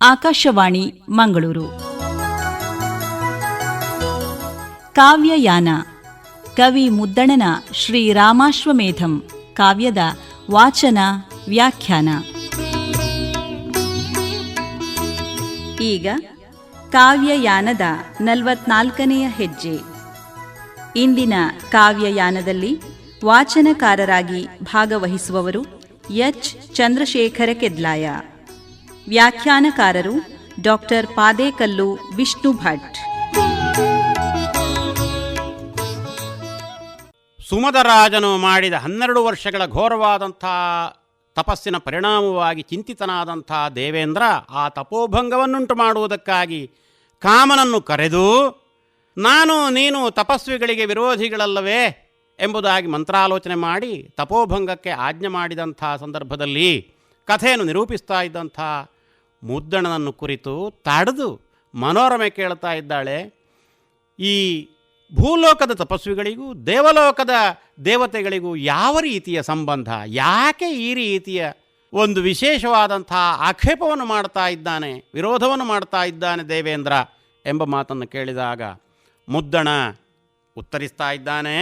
ಆಕಾಶವಾಣಿ, ಮಂಗಳೂರು. ಕಾವ್ಯಯಾನ, ಕವಿ ಮುದ್ದಣನ ಶ್ರೀ ರಾಮಾಶ್ವಮೇಧಂ, ಕಾವ್ಯದ ವಾಚನ, ವ್ಯಾಖ್ಯಾನ. ಈಗ ಕಾವ್ಯಯಾನದ ನಲವತ್ನಾಲ್ಕನೆಯ ಹೆಜ್ಜೆ. ಇಂದಿನ ಕಾವ್ಯಯಾನದಲ್ಲಿ ವಾಚನಕಾರರಾಗಿ ಭಾಗವಹಿಸುವವರು ಎಚ್. ಚಂದ್ರಶೇಖರ ಕೆದ್ಲಾಯ. ವ್ಯಾಖ್ಯಾನಕಾರರು ಡಾಕ್ಟರ್ ಪಾದೇಕಲ್ಲು ವಿಷ್ಣು ಭಟ್. ಸುಮದರಾಜನು ಮಾಡಿದ ಹನ್ನೆರಡು ವರ್ಷಗಳ ಘೋರವಾದಂಥ ತಪಸ್ಸಿನ ಪರಿಣಾಮವಾಗಿ ಚಿಂತಿತನಾದಂಥ ದೇವೇಂದ್ರ ಆ ತಪೋಭಂಗವನ್ನುಂಟು ಮಾಡುವುದಕ್ಕಾಗಿ ಕಾಮನನ್ನು ಕರೆದು, ನಾನು, ನೀನು ತಪಸ್ವಿಗಳಿಗೆ ವಿರೋಧಿಗಳಲ್ಲವೇ? ಎಂಬುದಾಗಿ ಮಂತ್ರಾಲೋಚನೆ ಮಾಡಿ ತಪೋಭಂಗಕ್ಕೆ ಆಜ್ಞೆ ಮಾಡಿದಂಥ ಸಂದರ್ಭದಲ್ಲಿ ಕಥೆಯನ್ನು ನಿರೂಪಿಸ್ತಾ ಇದ್ದಂಥ ಮುದ್ದಣನನ್ನು ಕುರಿತು ತಡೆದು ಮನೋರಮೆ ಕೇಳ್ತಾ ಇದ್ದಾಳೆ. ಈ ಭೂಲೋಕದ ತಪಸ್ವಿಗಳಿಗೂ, ದೇವಲೋಕದ ದೇವತೆಗಳಿಗೂ ಯಾವ ರೀತಿಯ ಸಂಬಂಧ, ಯಾಕೆ ಈ ರೀತಿಯ ಒಂದು ವಿಶೇಷವಾದಂಥ ಆಕ್ಷೇಪವನ್ನು ಮಾಡ್ತಾ ಇದ್ದಾನೆ, ವಿರೋಧವನ್ನು ಮಾಡ್ತಾ ಇದ್ದಾನೆ ದೇವೇಂದ್ರ ಎಂಬ ಮಾತನ್ನು ಕೇಳಿದಾಗ ಮುದ್ದಣ ಉತ್ತರಿಸ್ತಾ ಇದ್ದಾನೆ.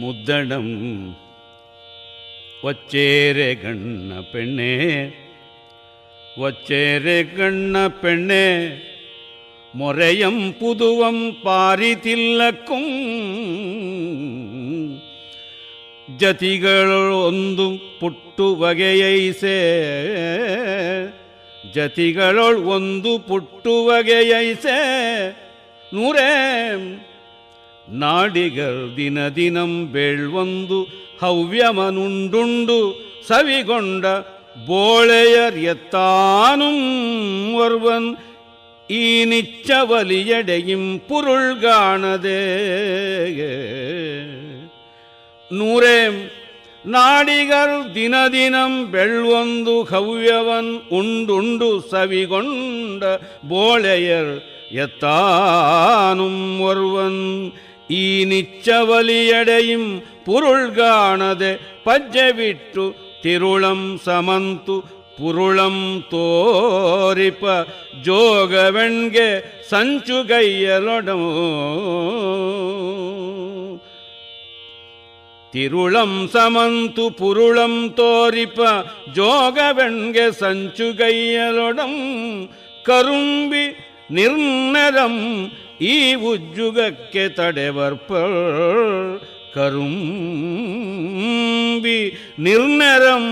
ಮುದ್ದಣಂ ಒಚ್ಚೇರೆ ಗಣ್ಣ ಪೆಣ್ಣೆ ಒಚ್ಚೇರೆ ಗಣ್ಣ ಪೆಣ್ಣೆ, ಮೊರೆಯಂ ಪುದುವಂ ಪಾರಿತಿಲ್ಲಕ್ಕುಂ ಜತಿಗಳು ಒಂದು ಪುಟ್ಟು ಬಗೆಯೈಸೆ ಜತಿಗಳೊಳ್ ಒಂದು ಪುಟ್ಟು ಬಗೆಯೈಸೆ ನೂರೇ, ನಾಡಿಗರ್ ದಿನ ದಿನಂ ಬೆಳ್ವೊಂದು ಹವ್ಯಮನುಂಡುಂಡು ಸವಿಗೊಂಡ ಬೋಳೆಯರ್ ಎತ್ತಾನುಂ ಒರ್ವನ್ ಈ ನಿಚ್ಚವಲಿಯಡೆಯಿಂ ಪುರುಳ್ಗಾಣದೆ ನೂರೇಂ ನಾಡಿಗರು ದಿನ ದಿನಂ ಬೆಳ್ವೊಂದು ಹವ್ಯವನ್ ಉಂಡುಂಡು ಸವಿಗೊಂಡ ಬೋಳೆಯರ್ ಎತ್ತಾನುಂ ಒರ್ವನ್ ಈ ನಿಚ್ಚವಲಿಯಡೆಯಿಂ ಪುರುಳ್ಗಾಣದೆ ಪಜ್ಜೆ ಬಿಟ್ಟು ತಿರುಳಂ ಸಮಂತು ಪುರುಳಂ ತೋರಿಪ ಜೋಗವೆಣ್ಗೆ ಸಂಚುಗೈಯಲೊಡೋ. ತಿರುಳಂ ಸಮಂತು ಪುರುಳಂ ತೋರಿಪ ಜೋಗವೆಣ್ಗೆ ಸಂಚುಗೈಯಲೊಡಂ. ಕರುಂಬಿ ನಿರ್ನರಂ ಈ ಉಜ್ಜುಗಕ್ಕೆ ತಡೆವರ್ಪ ಕರುಂಬಿ ನಿರ್ನರಂ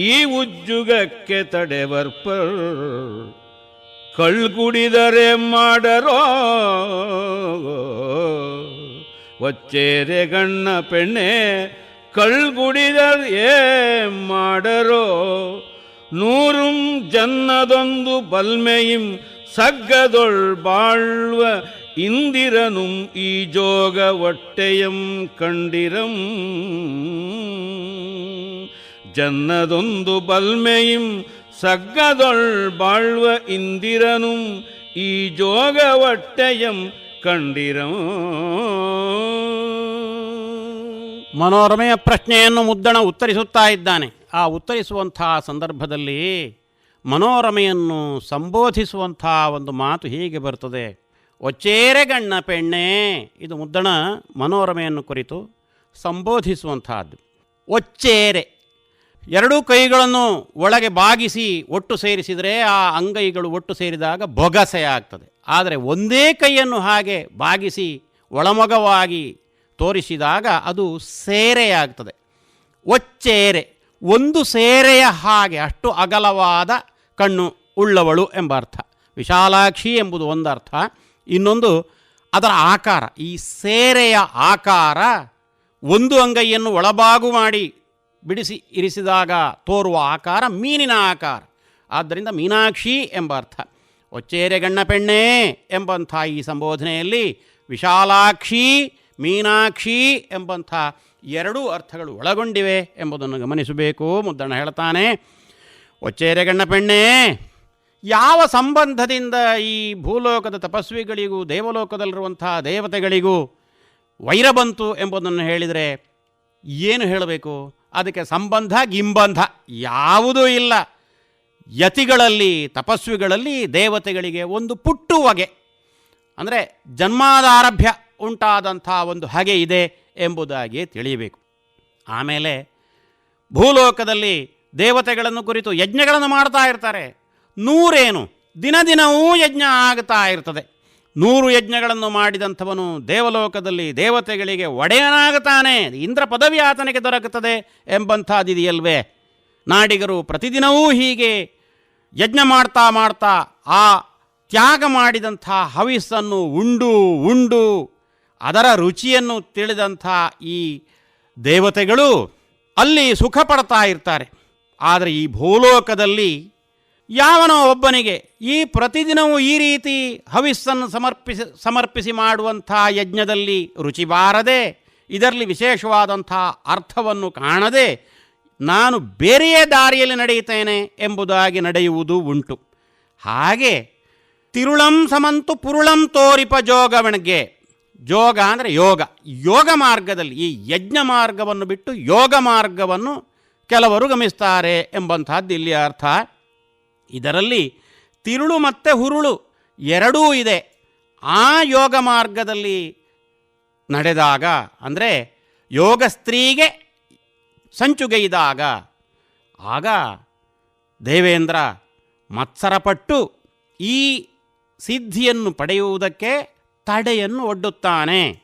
ಈ ಉಜ್ಜುಗಕ್ಕೆ ತಡೆವರ್ಪ ಕಳ್ಗುಡಿದರೆ ಮಾಡರೋ ಒಚ್ಚೇರೆ ಗಣ್ಣ ಪೆಣ್ಣೆ ಕಳ್ಗುಡಿದರ್ ಏ ಮಾಡರೋ ನೂರುಂ ಜನ್ನದೊಂದು ಬಲ್ಮೆಯಿಂ ಸಗ್ಗದೊಳ್ ಬಾಳ್ವ ಇಂದಿರನುಂ ಈ ಜೋಗ ಒಟ್ಟೆಯಂ ಕಂಡಿರಂ. ಜನ್ನದೊಂದು ಬಲ್ಮೆಯಿಂ ಸಗ್ಗದೊಳ್ ಬಾಳ್ವ ಇಂದಿರನುಂ ಈ ಜೋಗ ಒಟ್ಟೆಯಂ ಕಂಡಿರಂ. ಮನೋರಮೆಯ ಪ್ರಶ್ನೆಯನ್ನು ಮುದ್ದಣ ಉತ್ತರಿಸುತ್ತಾ ಇದ್ದಾನೆ. ಆ ಉತ್ತರಿಸುವಂತಹ ಸಂದರ್ಭದಲ್ಲಿ ಮನೋರಮೆಯನ್ನು ಸಂಬೋಧಿಸುವಂಥ ಒಂದು ಮಾತು ಹೀಗೆ ಬರ್ತದೆ. ಒಚ್ಚೇರೆ ಗಣ್ಣ ಪೆಣ್ಣೆ, ಇದು ಮುದ್ದಣ ಮನೋರಮೆಯನ್ನು ಕುರಿತು ಸಂಬೋಧಿಸುವಂತಹದ್ದು ಒಚ್ಚೇರೆ ಎರಡೂ ಕೈಗಳನ್ನು ಒಳಗೆ ಬಾಗಿಸಿ ಒಟ್ಟು ಸೇರಿಸಿದರೆ ಆ ಅಂಗೈಗಳು ಒಟ್ಟು ಸೇರಿದಾಗ ಬೊಗಸೆ ಆಗ್ತದೆ ಆದರೆ ಒಂದೇ ಕೈಯನ್ನು ಹಾಗೆ ಬಾಗಿಸಿ ಒಳಮೊಗವಾಗಿ ತೋರಿಸಿದಾಗ ಅದು ಸೇರೆಯಾಗ್ತದೆ. ಒಚ್ಚೇರೆ ಒಂದು ಸೇರೆಯ ಹಾಗೆ ಅಷ್ಟು ಅಗಲವಾದ ಕಣ್ಣು ಉಳ್ಳವಳು ಎಂಬ ಅರ್ಥ. ವಿಶಾಲಾಕ್ಷಿ ಎಂಬುದು ಒಂದು ಅರ್ಥ. ಇನ್ನೊಂದು ಅದರ ಆಕಾರ, ಈ ಸೇರೆಯ ಆಕಾರ ಒಂದು ಅಂಗೈಯನ್ನು ಒಳಬಾಗು ಮಾಡಿ ಬಿಡಿಸಿ ಇರಿಸಿದಾಗ ತೋರುವ ಆಕಾರ ಮೀನಿನ ಆಕಾರ. ಆದ್ದರಿಂದ ಮೀನಾಕ್ಷಿ ಎಂಬ ಅರ್ಥ. ಒಚ್ಚೇರೆ ಗಣ್ಣ ಪೆಣ್ಣೆ ಎಂಬಂಥ ಈ ಸಂಬೋಧನೆಯಲ್ಲಿ ವಿಶಾಲಾಕ್ಷಿ, ಮೀನಾಕ್ಷಿ ಎಂಬಂಥ ಎರಡೂ ಅರ್ಥಗಳು ಒಳಗೊಂಡಿವೆ ಎಂಬುದನ್ನು ಗಮನಿಸಬೇಕು. ಮುದ್ದಣ್ಣ ಹೇಳ್ತಾನೆ, ಒಚ್ಚೇರೆ ಗಣ್ಣ ಪೆಣ್ಣೆ ಯಾವ ಸಂಬಂಧದಿಂದ ಈ ಭೂಲೋಕದ ತಪಸ್ವಿಗಳಿಗೂ ದೇವಲೋಕದಲ್ಲಿರುವಂಥ ದೇವತೆಗಳಿಗೂ ವೈರ ಬಂತು ಎಂಬುದನ್ನು ಹೇಳಿದರೆ ಏನು ಹೇಳಬೇಕು? ಅದಕ್ಕೆ ಸಂಬಂಧ ಗಿಂಬಂಧ ಯಾವುದೂ ಇಲ್ಲ. ಯತಿಗಳಲ್ಲಿ, ತಪಸ್ವಿಗಳಲ್ಲಿ ದೇವತೆಗಳಿಗೆ ಒಂದು ಪುಟ್ಟು ಹೊಗೆ. ಅಂದರೆ ಜನ್ಮಾದಾರಭ್ಯ ಉಂಟಾದಂಥ ಒಂದು ಹಗೆ ಇದೆ ಎಂಬುದಾಗಿ ತಿಳಿಯಬೇಕು. ಆಮೇಲೆ ಭೂಲೋಕದಲ್ಲಿ ದೇವತೆಗಳನ್ನು ಕುರಿತು ಯಜ್ಞಗಳನ್ನು ಮಾಡ್ತಾ ಇರ್ತಾರೆ. ನೂರೇನು? ದಿನ ದಿನವೂ ಯಜ್ಞ ಆಗ್ತಾ ಇರ್ತದೆ. ನೂರು ಯಜ್ಞಗಳನ್ನು ಮಾಡಿದಂಥವನು ದೇವಲೋಕದಲ್ಲಿ ದೇವತೆಗಳಿಗೆ ಒಡೆಯನಾಗುತ್ತಾನೆ. ಇಂದ್ರ ಪದವಿ ಆತನಿಗೆ ದೊರಕುತ್ತದೆ ಎಂಬಂಥದ್ದಿದೆಯಲ್ವೇ ನಾಡಿಗರು ಪ್ರತಿದಿನವೂ ಹೀಗೆ ಯಜ್ಞ ಮಾಡ್ತಾ ಮಾಡ್ತಾ ಆ ತ್ಯಾಗ ಮಾಡಿದಂಥ ಹವಿಸ್ಸನ್ನು ಉಂಡು ಉಂಡು ಅದರ ರುಚಿಯನ್ನು ತಿಳಿದಂಥ ಈ ದೇವತೆಗಳು ಅಲ್ಲಿ ಸುಖ ಪಡ್ತಾ ಇರ್ತಾರೆ. ಆದರೆ ಈ ಭೂಲೋಕದಲ್ಲಿ ಯಾವನೋ ಒಬ್ಬನಿಗೆ ಈ ಪ್ರತಿದಿನವೂ ಈ ರೀತಿ ಹವಿಸ್ಸನ್ನು ಸಮರ್ಪಿಸಿ ಸಮರ್ಪಿಸಿ ಮಾಡುವಂಥ ಯಜ್ಞದಲ್ಲಿ ರುಚಿ ಬಾರದೆ, ಇದರಲ್ಲಿ ವಿಶೇಷವಾದಂಥ ಅರ್ಥವನ್ನು ಕಾಣದೆ, ನಾನು ಬೇರೆಯೇ ದಾರಿಯಲ್ಲಿ ನಡೆಯುತ್ತೇನೆ ಎಂಬುದಾಗಿ ನಡೆಯುವುದು ಉಂಟು. ಹಾಗೆ ತಿರುಳಂ ಸಮಂತು ಪುರುಳಂ ತೋರಿಪ ಜೋಗವಣಿಗೆ. ಜೋಗ ಅಂದರೆ ಯೋಗ. ಯೋಗ ಮಾರ್ಗದಲ್ಲಿ ಈ ಯಜ್ಞ ಮಾರ್ಗವನ್ನು ಬಿಟ್ಟು ಯೋಗ ಮಾರ್ಗವನ್ನು ಕೆಲವರು ಗಮಿಸ್ತಾರೆ ಎಂಬಂತಹದ್ದು ಇಲ್ಲಿ ಅರ್ಥ. ಇದರಲ್ಲಿ ತಿರುಳು ಮತ್ತು ಹುರುಳು ಎರಡೂ ಇದೆ. ಆ ಯೋಗ ಮಾರ್ಗದಲ್ಲಿ ನಡೆದಾಗ ಅಂದರೆ ಯೋಗ ಸ್ತ್ರೀಗೆ ಸಂಚುಗೈದಾಗ. ಆಗ ದೇವೇಂದ್ರ ಮತ್ಸರಪಟ್ಟು ಈ ಸಿದ್ಧಿಯನ್ನು ಪಡೆಯುವುದಕ್ಕೆ ತಡೆಯನ್ನು ಒಡ್ಡುತ್ತಾನೆ.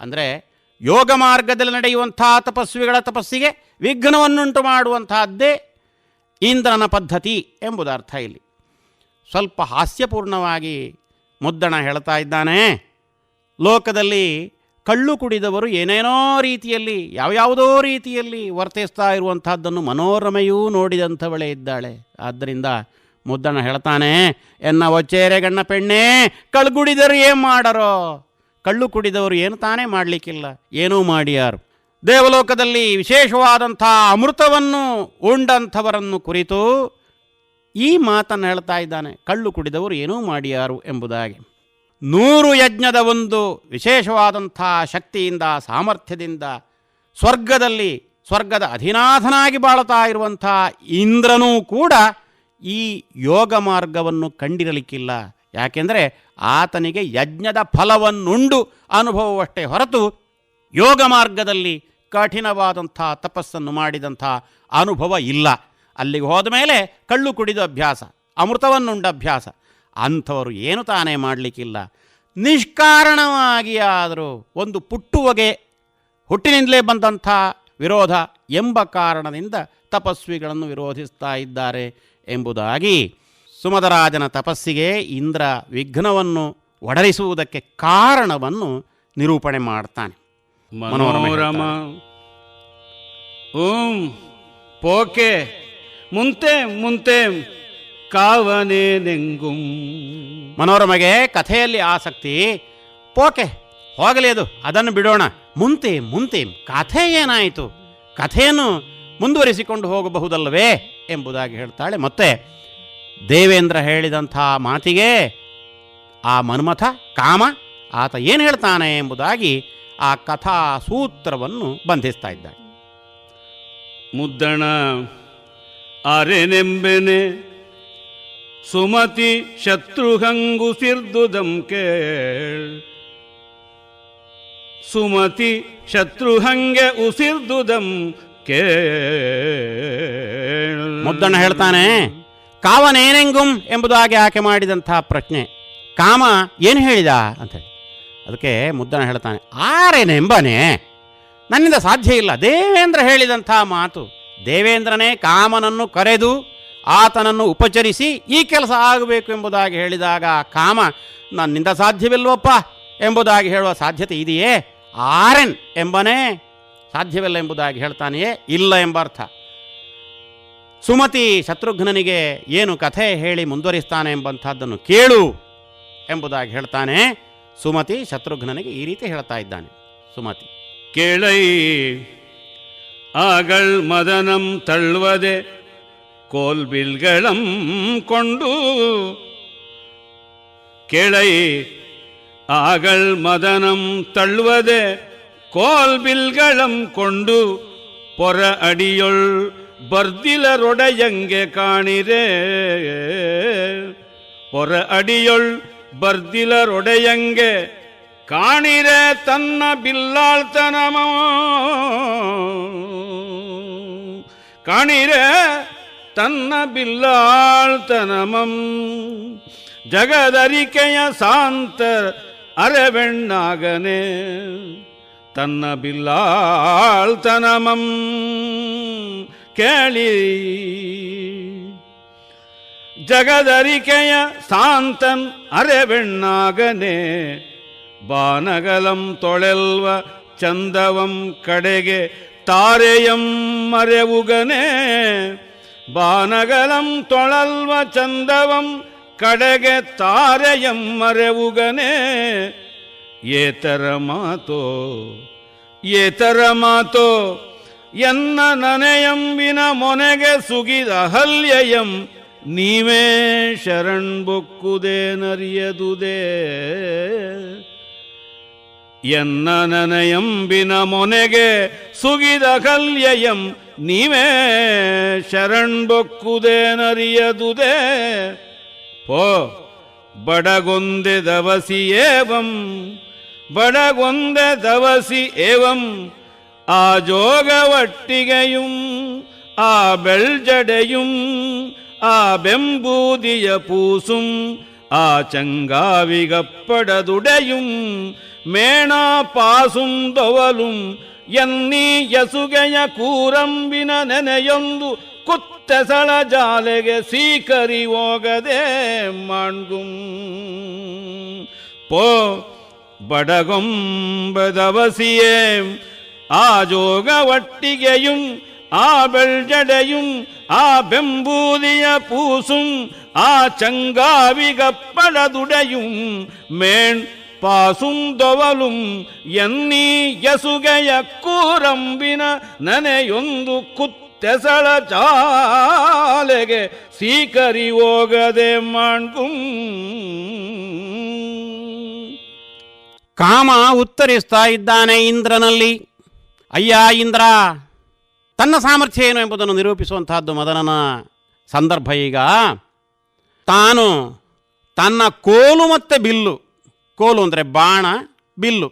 ಅಂದರೆ ಯೋಗ ಮಾರ್ಗದಲ್ಲಿ ನಡೆಯುವಂಥ ತಪಸ್ವಿಗಳ ತಪಸ್ಸಿಗೆ ವಿಘ್ನವನ್ನುಂಟು ಮಾಡುವಂತಹದ್ದೇ ಇಂದ್ರನ ಪದ್ಧತಿ ಎಂಬುದರ್ಥ ಇಲ್ಲಿ. ಸ್ವಲ್ಪ ಹಾಸ್ಯಪೂರ್ಣವಾಗಿ ಮುದ್ದಣ ಹೇಳ್ತಾ ಇದ್ದಾನೆ. ಲೋಕದಲ್ಲಿ ಕಳ್ಳು ಕುಡಿದವರು ಏನೇನೋ ರೀತಿಯಲ್ಲಿ, ಯಾವ್ಯಾವುದೋ ರೀತಿಯಲ್ಲಿ ವರ್ತಿಸ್ತಾ ಇರುವಂಥದ್ದನ್ನು ಮನೋರಮೆಯೂ ನೋಡಿದಂಥವಳೇ ಇದ್ದಾಳೆ. ಆದ್ದರಿಂದ ಮುದ್ದಣ ಹೇಳ್ತಾನೆ, ಎನ್ನ ಒಚ್ಚೇರೆ ಗಣ್ಣ ಪೆಣ್ಣೆ, ಕಳ್ಗುಡಿದರು ಏನು ಮಾಡರೋ? ಕಳ್ಳು ಕುಡಿದವರು ಏನು ತಾನೇ ಮಾಡಲಿಕ್ಕಿಲ್ಲ, ಏನೂ ಮಾಡಿಯಾರು. ದೇವಲೋಕದಲ್ಲಿ ವಿಶೇಷವಾದಂಥ ಅಮೃತವನ್ನು ಉಂಡಂಥವರನ್ನು ಕುರಿತು ಈ ಮಾತನ್ನು ಹೇಳ್ತಾ ಇದ್ದಾನೆ. ಕಳ್ಳು ಕುಡಿದವರು ಏನೂ ಮಾಡಿಯಾರು ಎಂಬುದಾಗಿ. ನೂರು ಯಜ್ಞದ ಒಂದು ವಿಶೇಷವಾದಂಥ ಶಕ್ತಿಯಿಂದ, ಸಾಮರ್ಥ್ಯದಿಂದ ಸ್ವರ್ಗದಲ್ಲಿ ಸ್ವರ್ಗದ ಅಧಿನಾಥನಾಗಿ ಬಾಳುತ್ತಾ ಇರುವಂಥ ಇಂದ್ರನೂ ಕೂಡ ಈ ಯೋಗ ಮಾರ್ಗವನ್ನು ಕಂಡಿರಲಿಕ್ಕಿಲ್ಲ. ಯಾಕೆಂದರೆ ಆತನಿಗೆ ಯಜ್ಞದ ಫಲವನ್ನುಂಡು ಅನುಭವವಷ್ಟೇ ಹೊರತು ಯೋಗ ಮಾರ್ಗದಲ್ಲಿ ಕಠಿಣವಾದಂಥ ತಪಸ್ಸನ್ನು ಮಾಡಿದಂಥ ಅನುಭವ ಇಲ್ಲ. ಅಲ್ಲಿಗೆ ಹೋದ ಮೇಲೆ ಕಳ್ಳು ಕುಡಿದ ಅಭ್ಯಾಸ, ಅಮೃತವನ್ನುಂಡ ಅಭ್ಯಾಸ. ಅಂಥವರು ಏನು ತಾನೇ ಮಾಡಲಿಕ್ಕಿಲ್ಲ. ನಿಷ್ಕಾರಣವಾಗಿ ಆದರೂ ಒಂದು ಪುಟ್ಟುವಗೆ ಹುಟ್ಟಿನಿಂದಲೇ ಬಂದಂಥ ವಿರೋಧ ಎಂಬ ಕಾರಣದಿಂದ ತಪಸ್ವಿಗಳನ್ನು ವಿರೋಧಿಸ್ತಾ ಇದ್ದಾರೆ ಎಂಬುದಾಗಿ ಸುಮದರಾಜನ ತಪಸ್ಸಿಗೆ ಇಂದ್ರ ವಿಘ್ನವನ್ನು ಒಡರಿಸುವುದಕ್ಕೆ ಕಾರಣವನ್ನು ನಿರೂಪಣೆ ಮಾಡ್ತಾನೆ. ಮನೋರಮೆ ಓಂ ಪೋಕೆ. ಮುಂತೆ ಮುಂತೆ. ಕಾವನೆ ನೆಂಗುಂ. ಮನೋರಮಗೆ ಕಥೆಯಲ್ಲಿ ಆಸಕ್ತಿ. ಪೋಕೆ ಹೋಗಲಿ ಅದು. ಅದನ್ನು ಬಿಡೋಣ. ಮುಂತೆ ಮುಂತೆ. ಕಥೆ ಏನಾಯಿತು? ಕಥೆಯನ್ನು ಮುಂದುವರಿಸಿಕೊಂಡು ಹೋಗಬಹುದಲ್ಲವೇ ಎಂಬುದಾಗಿ ಹೇಳ್ತಾಳೆ. ಮತ್ತೆ ದೇವೇಂದ್ರ ಹೇಳಿದಂಥ ಮಾತಿಗೆ ಆ ಮನ್ಮಥ ಕಾಮ ಆತ ಏನು ಹೇಳ್ತಾನೆ ಎಂಬುದಾಗಿ ಆ ಕಥಾ ಸೂತ್ರವನ್ನು ಬಂಧಿಸ್ತಾ ಇದ್ದಾಳೆ. ಮುದ್ದಣ ಅರೆನೆಂಬೆನೆ ಸುಮತಿ ಶತ್ರುಹಂಗು ಸಿರ್ದುದಂ ಕೇಳ್ ಸುಮತಿ ಶತ್ರುಹಂಗೆ ಉಸಿರ್ದುದಂ ಕೇಳ್ ಮುದ್ದಣ್ಣ ಹೇಳ್ತಾನೆ ಕಾವನೇನೆಂಗುಂ ಎಂಬುದಾಗಿ ಆಕೆ ಮಾಡಿದಂತಹ ಪ್ರಶ್ನೆ. ಕಾಮ ಏನು ಹೇಳಿದ? ಅಂತೇಳಿ ಅದಕ್ಕೆ ಮುದ್ದನ ಹೇಳ್ತಾನೆ ಆರೇನೆಂಬನೇ ನನ್ನಿಂದ ಸಾಧ್ಯ ಇಲ್ಲ. ದೇವೇಂದ್ರ ಹೇಳಿದಂಥ ಮಾತು, ದೇವೇಂದ್ರನೇ ಕಾಮನನ್ನು ಕರೆದು ಆತನನ್ನು ಉಪಚರಿಸಿ ಈ ಕೆಲಸ ಆಗಬೇಕು ಎಂಬುದಾಗಿ ಹೇಳಿದಾಗ ಕಾಮ, ನನ್ನಿಂದ ಸಾಧ್ಯವಿಲ್ವಪ್ಪ ಎಂಬುದಾಗಿ ಹೇಳುವ ಸಾಧ್ಯತೆ ಇದೆಯೇ? ಆರೆನ್ ಎಂಬನೇ ಸಾಧ್ಯವಿಲ್ಲ ಎಂಬುದಾಗಿ ಹೇಳ್ತಾನೆಯೇ? ಇಲ್ಲ ಎಂಬ ಅರ್ಥ. ಸುಮತಿ ಶತ್ರುಘ್ನನಿಗೆ ಏನು ಕಥೆ ಹೇಳಿ ಮುಂದುವರಿಸ್ತಾನೆ ಎಂಬಂಥದ್ದನ್ನು ಕೇಳು ಎಂಬುದಾಗಿ ಹೇಳ್ತಾನೆ. ಸುಮತಿ ಶತ್ರುಘ್ನನಿಗೆ ಈ ರೀತಿ ಹೇಳ್ತಾ ಇದ್ದಾನೆ. ಸುಮತಿ, ಕೇಳೈ ಆಗಳ್ ಮದನಂ ತಳ್ಳುವದೆ ಕೋಲ್ಬಿಲ್ಗಳಂ ಕೊಂಡು. ಕೇಳೈ ಆಗಳ್ ಮದನಂ ತಳ್ಳುವದೆ ಕೊಂಡು. ಪೊರ ಅಡಿಯೊಳ್ ಬರ್ದಿಲರೊಡೆಯಂಗೆ பர்திலருடையங்க காணிர தன்ன பில்லால் தனமோ காணிர தன்ன பில்லால் தனமம் ஜகதரிக்கைய சாந்தர் அரவெண்ணாகனே தன்ன பில்லால் தனமம் கேளி ಜಗದರಿಕೆಯ ಸಾಂತನ್ ಅರೆವೆಣ್ಣಾಗನೆ. ಬಾನಗಲಂ ತೊಳೆಲ್ವ ಚಂದವಂ ಕಡೆಗೆ ತಾರೆಯಂ ಮರೆವುಗನೆ. ಬಾನಗಲಂ ತೊಳಲ್ವ ಚಂದವಂ ಕಡೆಗೆ ತಾರೆಯಂ ಮರೆವುಗನೆ. ಏತರ ಮಾತೋ ಏತರ ಮಾತೋ, ಎನ್ನ ನನೆಯಂಬಿನ ಮೊನೆಗೆ ಸುಗಿದ ಹಲ್ಯಯಂ ನೀವೇ ಶರಣ್ಬೊಕ್ಕುದೇನರಿಯದುದೇ ಎನ್ನ ನನಯಂಬಿನ ಮೊನೆಗೆ ಸುಗಿದ ಕಲ್ಯಯಂ ನೀವೇ ಶರಣ್ಬೊಕ್ಕುದೇನರಿಯದುದೇ ಪೋ, ಬಡಗೊಂದೆ ದವಸಿ ಏವಂ, ಬಡಗೊಂದೆ ದವಸಿ ಏವಂ, ಆ ಜೋಗವಟ್ಟಿಗೆಯುಂ ಆ ಬೆಳ್ಜಡೆಯುಂ ಆ ಬೆಂಬೂದಿಯ ಪೂಸುಂ, ಆ ಚಂಗಾವಿಗಪ್ಪಡದುಡೆಯುಂ, ಮೇಣಾ ಪಾಸುಂ ದೊವಲುಂ, ಎನ್ನೀ ಯಸುಗೆಯ ಕೂರಂಬಿನ ನೆನೆಯೊಂದು ಕುತ್ತೆಸಳ ಜಾಲೆಗೆ ಸೀಕರಿ ಹೋಗದೆ ಮಾಣ್ಗುಂ. ಪೋ, ಬಡಗೊಂಬದವಸಿಯೇ, ಆ ಜೋಗವಟ್ಟಿಗೆಯುಂ ಆ ಬೆಳ್ಜಡೆಯು, ಆ ಬೆಂಬೂದಿಯ ആ ಆ പൂസും ആ ಮೇಣ್ മേൺ പാസുന്തവലും ಎನ್ನೀ യസുകയ ಕೂರಂಬಿನ ನನೆಯೊಂದು ಕುತ್ತೆಸಳ ಚಾಲೆಗೆ ಸೀಕರಿ ಹೋಗದೆ ಮಾಡ್ಕುಂ ಕಾಮ ಉತ್ತರಿಸ್ತಾ ಇದ್ದಾನೆ ಇಂದ್ರನಲ್ಲಿ. ಅಯ್ಯ ಇಂದ್ರ ತನ್ನ ಸಾಮರ್ಥ್ಯ ಏನು ಎಂಬುದನ್ನು ನಿರೂಪಿಸುವಂತಹದ್ದು ಮದನನ ಸಂದರ್ಭ ಈಗ. ತಾನು ತನ್ನ ಕೋಲು ಮತ್ತು ಬಿಲ್ಲು, ಕೋಲು ಅಂದರೆ ಬಾಣ, ಬಿಲ್ಲು,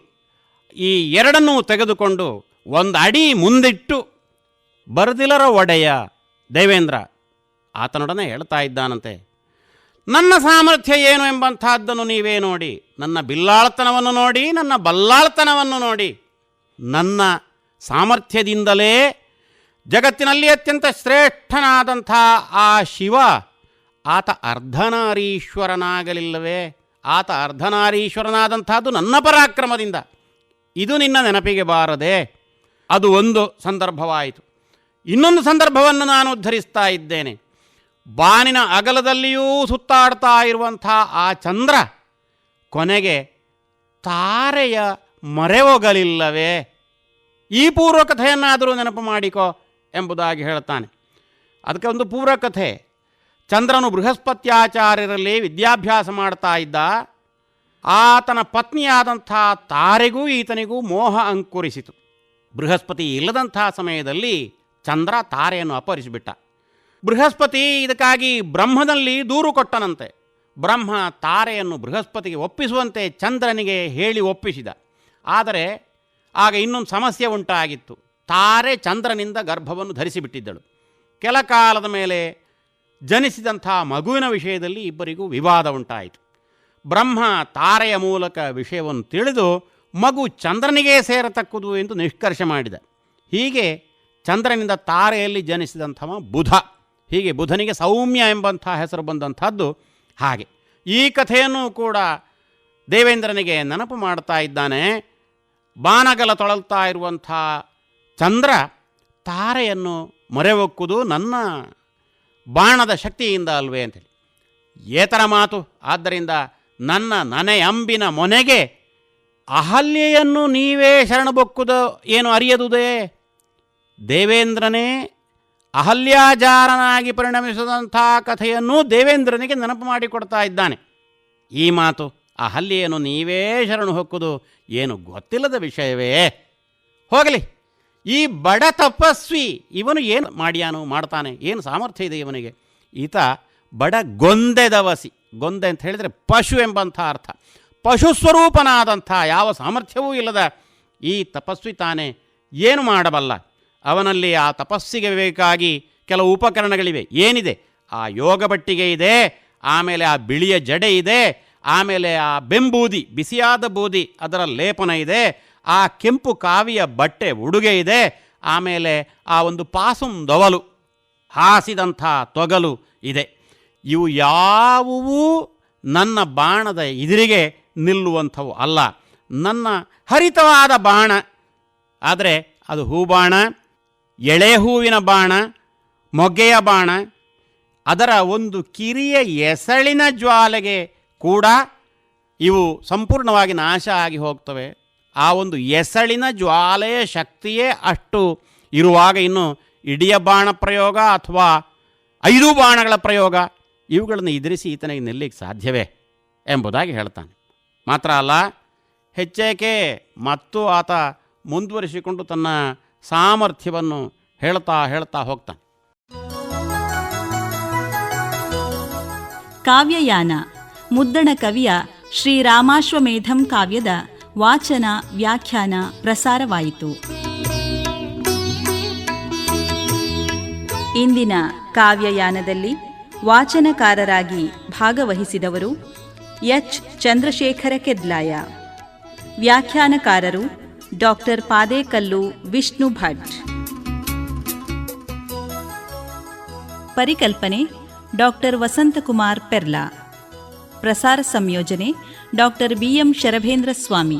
ಈ ಎರಡನ್ನು ತೆಗೆದುಕೊಂಡು ಒಂದು ಅಡಿ ಮುಂದಿಟ್ಟು ಬರದಿಲರ ಒಡೆಯ ದೇವೇಂದ್ರ ಆತನೊಡನೆ ಹೇಳ್ತಾ ಇದ್ದಾನಂತೆ. ನನ್ನ ಸಾಮರ್ಥ್ಯ ಏನು ಎಂಬಂತಹದ್ದನ್ನು ನೀವೇ ನೋಡಿ, ನನ್ನ ಬಿಲ್ಲಾಳ್ತನವನ್ನು ನೋಡಿ, ನನ್ನ ಬಲ್ಲಾಳ್ತನವನ್ನು ನೋಡಿ, ನನ್ನ ಸಾಮರ್ಥ್ಯದಿಂದಲೇ ಜಗತ್ತಿನಲ್ಲಿ ಅತ್ಯಂತ ಶ್ರೇಷ್ಠನಾದಂಥ ಆ ಶಿವ, ಆತ ಅರ್ಧನಾರೀಶ್ವರನಾಗಲಿಲ್ಲವೇ? ಆತ ಅರ್ಧನಾರೀಶ್ವರನಾದಂಥದ್ದು ನನ್ನ ಪರಾಕ್ರಮದಿಂದ. ಇದು ನಿನ್ನ ನೆನಪಿಗೆ ಬಾರದೆ ಅದು ಒಂದು ಸಂದರ್ಭವಾಯಿತು. ಇನ್ನೊಂದು ಸಂದರ್ಭವನ್ನು ನಾನು ಉದ್ಧರಿಸ್ತಾ ಇದ್ದೇನೆ. ಬಾನಿನ ಅಗಲದಲ್ಲಿಯೂ ಸುತ್ತಾಡ್ತಾ ಇರುವಂಥ ಆ ಚಂದ್ರ ಕೊನೆಗೆ ತಾರೆಯ ಮರೆವೋಗಲಿಲ್ಲವೇ? ಈ ಪೂರ್ವಕಥೆಯನ್ನಾದರೂ ನೆನಪು ಮಾಡಿಕೋ. ಎಂಬುದಾಗಿ ಹೇಳ್ತಾನೆ ಅದಕ್ಕೆ ಒಂದು ಪೂರ್ವಕಥೆ ಚಂದ್ರನು ಬೃಹಸ್ಪತ್ಯಾಚಾರ್ಯರಲ್ಲಿ ವಿದ್ಯಾಭ್ಯಾಸ ಮಾಡ್ತಾ ಇದ್ದ. ಆತನ ಪತ್ನಿಯಾದಂಥ ತಾರೆಗೂ ಈತನಿಗೂ ಮೋಹ ಅಂಕುರಿಸಿತು. ಬೃಹಸ್ಪತಿ ಇಲ್ಲದಂಥ ಸಮಯದಲ್ಲಿ ಚಂದ್ರ ತಾರೆಯನ್ನು ಅಪಹರಿಸಿಬಿಟ್ಟ. ಬೃಹಸ್ಪತಿ ಇದಕ್ಕಾಗಿ ಬ್ರಹ್ಮನಲ್ಲಿ ದೂರು ಕೊಟ್ಟನಂತೆ. ಬ್ರಹ್ಮ ತಾರೆಯನ್ನು ಬೃಹಸ್ಪತಿಗೆ ಒಪ್ಪಿಸುವಂತೆ ಚಂದ್ರನಿಗೆ ಹೇಳಿ ಒಪ್ಪಿಸಿದ. ಆದರೆ ಆಗ ಇನ್ನೊಂದು ಸಮಸ್ಯೆ ಉಂಟಾಗಿತ್ತು. ತಾರೆ ಚಂದ್ರನಿಂದ ಗರ್ಭವನ್ನು ಧರಿಸಿಬಿಟ್ಟಿದ್ದಳು. ಕೆಲ ಕಾಲದ ಮೇಲೆ ಜನಿಸಿದಂಥ ಮಗುವಿನ ವಿಷಯದಲ್ಲಿ ಇಬ್ಬರಿಗೂ ವಿವಾದ ಉಂಟಾಯಿತು. ಬ್ರಹ್ಮ ತಾರೆಯ ಮೂಲಕ ವಿಷಯವನ್ನು ತಿಳಿದು ಮಗು ಚಂದ್ರನಿಗೆ ಸೇರತಕ್ಕುದು ಎಂದು ನಿಷ್ಕರ್ಷ ಮಾಡಿದ. ಹೀಗೆ ಚಂದ್ರನಿಂದ ತಾರೆಯಲ್ಲಿ ಜನಿಸಿದಂಥವ ಬುಧ. ಹೀಗೆ ಬುಧನಿಗೆ ಸೌಮ್ಯ ಎಂಬಂಥ ಹೆಸರು ಬಂದಂಥದ್ದು ಹಾಗೆ. ಈ ಕಥೆಯನ್ನು ಕೂಡ ದೇವೇಂದ್ರನಿಗೆ ನೆನಪು ಮಾಡ್ತಾ ಇದ್ದಾನೆ. ಬಾನಗಲ ತೊಳಲ್ತಾ ಇರುವಂಥ ಚಂದ್ರ ತಾರೆಯನ್ನು ಮೊರೆಹೊಕ್ಕುವುದು ನನ್ನ ಬಾಣದ ಶಕ್ತಿಯಿಂದ ಅಲ್ವೇ ಅಂತೇಳಿ. ಏತರ ಮಾತು, ಆದ್ದರಿಂದ ನನ್ನ ನನೆ ಅಂಬಿನ ಮೊನೆಗೆ ಅಹಲ್ಯೆಯನ್ನು ನೀವೇ ಶರಣಬೊಕ್ಕುದ ಏನು ಅರಿಯದುದೇ? ದೇವೇಂದ್ರನೇ ಅಹಲ್ಯಾಜಾರನಾಗಿ ಪರಿಣಮಿಸಿದಂಥ ಕಥೆಯನ್ನು ದೇವೇಂದ್ರನಿಗೆ ನೆನಪು ಮಾಡಿಕೊಡ್ತಾ ಇದ್ದಾನೆ. ಈ ಮಾತು ಅಹಲ್ಯೆಯನ್ನು ನೀವೇ ಶರಣು ಹೊಕ್ಕುದು ಏನು ಗೊತ್ತಿಲ್ಲದ ವಿಷಯವೇ? ಹೋಗಲಿ. ಈ ಬಡ ತಪಸ್ವಿ, ಇವನು ಏನು ಮಾಡ್ಯಾನು ಮಾಡ್ತಾನೆ, ಏನು ಸಾಮರ್ಥ್ಯ ಇದೆ ಇವನಿಗೆ? ಈತ ಬಡ ಗೊಂದೆದವಸಿ ಗೊಂದೆ ಅಂತ ಹೇಳಿದರೆ ಪಶು ಎಂಬಂಥ ಅರ್ಥ. ಪಶು ಸ್ವರೂಪನಾದಂಥ ಯಾವ ಸಾಮರ್ಥ್ಯವೂ ಇಲ್ಲದ ಈ ತಪಸ್ವಿ ತಾನೆ ಏನು ಮಾಡಬಲ್ಲ. ಅವನಲ್ಲಿ ಆ ತಪಸ್ಸಿಗೆ ಬೇಕಾಗಿ ಕೆಲವು ಉಪಕರಣಗಳಿವೆ. ಏನಿದೆ? ಆ ಯೋಗ ಬಟ್ಟಿಗೆ ಇದೆ, ಆಮೇಲೆ ಆ ಬಿಳಿಯ ಜಡೆ ಇದೆ, ಆಮೇಲೆ ಆ ಬೆಂಬೂದಿ, ಬಿಸಿಯಾದ ಬೂದಿ, ಅದರ ಲೇಪನ ಇದೆ ಆ ಕೆಂಪು ಕಾವಿಯ ಬಟ್ಟೆ ಉಡುಗೆ ಇದೆ. ಆಮೇಲೆ ಆ ಒಂದು ಪಾಸುಂ ದೊವಲು, ಹಾಸಿದಂಥ ತೊಗಲು ಇದೆ. ಇವು ಯಾವುವೂ ನನ್ನ ಬಾಣದ ಎದುರಿಗೆ ನಿಲ್ಲುವಂಥವು ಅಲ್ಲ. ನನ್ನ ಹರಿತವಾದ ಬಾಣ, ಆದರೆ ಅದು ಹೂಬಾಣ, ಎಳೆ ಹೂವಿನ ಬಾಣ, ಮೊಗ್ಗೆಯ ಬಾಣ, ಅದರ ಒಂದು ಕಿರಿಯ ಎಸಳಿನ ಜ್ವಾಲೆಗೆ ಕೂಡ ಇವು ಸಂಪೂರ್ಣವಾಗಿ ನಾಶ ಆಗಿ ಹೋಗ್ತವೆ. ಆ ಒಂದು ಎಸಳಿನ ಜ್ವಾಲೆಯ ಶಕ್ತಿಯೇ ಅಷ್ಟು ಇರುವಾಗ ಇನ್ನು ಇಡಿಯ ಬಾಣ ಪ್ರಯೋಗ ಅಥವಾ ಐದು ಬಾಣಗಳ ಪ್ರಯೋಗ ಇವುಗಳನ್ನು ಎದುರಿಸಿ ಈತನಿಗೆ ನಿಲ್ಲಿಕ್ಕೆ ಸಾಧ್ಯವೇ ಎಂಬುದಾಗಿ ಹೇಳ್ತಾನೆ. ಮಾತ್ರ ಅಲ್ಲ, ಹೆಚ್ಚೇಕೆ ಮತ್ತು ಆತ ಮುಂದುವರಿಸಿಕೊಂಡು ತನ್ನ ಸಾಮರ್ಥ್ಯವನ್ನು ಹೇಳ್ತಾ ಹೇಳ್ತಾ ಹೋಗ್ತಾನೆ. ಕಾವ್ಯಯಾನ, ಮುದ್ದಣ ಕವಿಯ ಶ್ರೀರಾಮಾಶ್ವಮೇಧಂ ಕಾವ್ಯದ ವಾಚನ, ವ್ಯಾಖ್ಯಾನ, ಪ್ರಸಾರವಾಯಿತು. ಇಂದಿನ ಕಾವ್ಯಯಾನದಲ್ಲಿ ವಾಚನಕಾರರಾಗಿ ಭಾಗವಹಿಸಿದವರು ಎಚ್. ಚಂದ್ರಶೇಖರ ಕೆದ್ಲಾಯ. ವ್ಯಾಖ್ಯಾನಕಾರರು ಡಾಕ್ಟರ್ ಪಾದೇಕಲ್ಲು ವಿಷ್ಣು ಭಟ್. ಪರಿಕಲ್ಪನೆ ಡಾಕ್ಟರ್ ವಸಂತಕುಮಾರ್ ಪೆರ್ಲಾ. ಪ್ರಸಾರ ಸಂಯೋಜನೆ ಡಾಕ್ಟರ್ ಬಿಎಂ ಶರಭೇಂದ್ರ ಸ್ವಾಮಿ